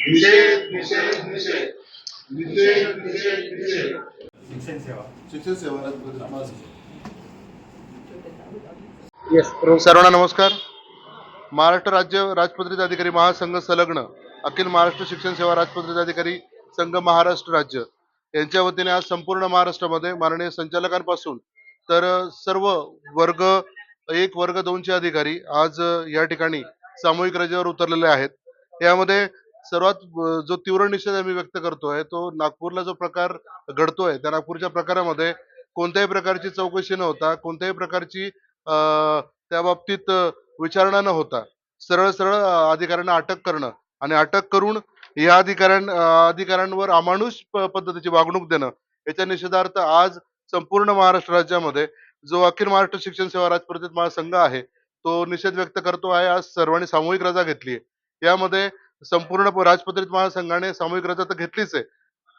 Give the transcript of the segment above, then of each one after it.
निषेध निषेध निषेध. निषेध निषेध निषेध. शिक्षण सेवा शिक्षण सेवा राजपत्रित महासंघ. सर्वांना नमस्कार. महाराष्ट्र राज्य राजपत्रित अधिकारी महासंघ संलग्न अखिल महाराष्ट्र शिक्षण सेवा राजपत्रित अधिकारी संघ महाराष्ट्र राज्य यांच्या वतीने आज संपूर्ण महाराष्ट्रामध्ये माननीय संचालकांपासून तर सर्व वर्ग एक वर्ग दोनचे अधिकारी आज या ठिकाणी सामूहिक रजेवर उतरलेले आहेत. यामध्ये सर्वात जो तीव्र निषेध आम्ही व्यक्त करतोय तो नागपूरला जो प्रकार घडतोय त्या नागपूरच्या प्रकारामध्ये कोणत्याही प्रकारची चौकशी न होता कोणत्याही प्रकारची त्या बाबतीत विचारणा न होता सरळ सरळ अधिकाऱ्यांना अटक करणं आणि अटक करून या अधिकाऱ्यां अधिकाऱ्यांवर अमानुष प- पद्धतीची वागणूक देणं याच्या निषेधार्थ आज संपूर्ण महाराष्ट्र राज्यामध्ये जो अखिल महाराष्ट्र शिक्षण सेवा राजपत्रित महासंघ आहे तो निषेध व्यक्त करतो आहे आज सर्वांनी सामूहिक रजा घेतली आहे. यामध्ये संपूर्ण राजपत्रित महासंघाने सामूहिक रजा तर घेतलीच आहे.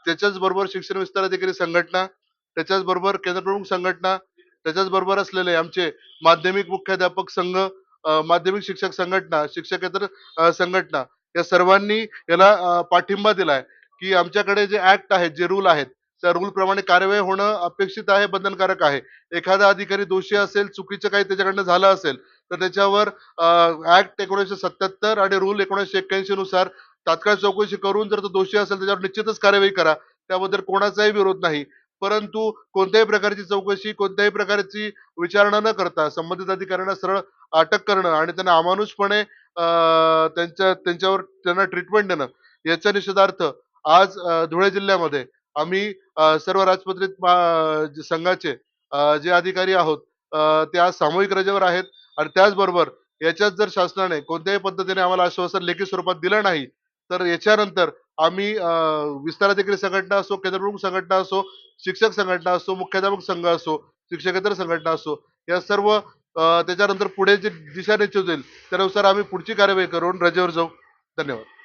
त्याच्याच बरोबर शिक्षण विस्तार अधिकारी संघटना त्याच्याच बरोबर केंद्रप्रमुख संघटना त्याच्याच बरोबर असलेले आमचे माध्यमिक मुख्याध्यापक संघ माध्यमिक शिक्षक संघटना शिक्षकेतर संघटना या सर्वांनी याला पाठिंबा दिलाय की आमच्याकडे जे ऍक्ट आहेत जे रूल आहेत त्या रूल प्रमाणे कार्यवाही होणं अपेक्षित आहे बंधनकारक आहे. एखादा अधिकारी दोषी असेल चुकीचं काही त्याच्याकडनं झालं असेल तर त्याच्यावर ऍक्ट एकोणीसशे सत्याहत्तर आणि रूल एकोणीसशे एक्क्याऐंशी नुसार तात्काळ चौकशी करून जर तो दोषी असेल त्याच्यावर निश्चितच कार्यवाही करा. त्याबद्दल कोणाचाही विरोध नाही. परंतु कोणत्याही प्रकारची चौकशी कोणत्याही प्रकारची विचारणा न करता संबंधित अधिकाऱ्यांना सरळ अटक करणं आणि त्यांना अमानुषपणे त्यांच्या त्यांच्यावर त्यांना ट्रीटमेंट देणं याच्या निषेधार्थ आज धुळे जिल्ह्यामध्ये आम्ही सर्व राजपत्रित मा- संघाचे जे अधिकारी आहोत ते आज सामूहिक रजेवर आहेत. आणि त्याचबरोबर याच्यात जर शासनाने कोणत्याही पद्धतीने आम्हाला आश्वासन लेखी स्वरूपात दिलं नाही तर याच्यानंतर आम्ही विस्ताराधिकारी संघटना असो केंद्रप्रमुख संघटना असो शिक्षक संघटना असो मुख्याध्यापक संघ असो शिक्षकेतर संघटना असो या सर्व त्याच्यानंतर पुढे जे दिशा निश्चित होईल त्यानुसार आम्ही पुढची कार्यवाही करून रजेवर जाऊ. धन्यवाद.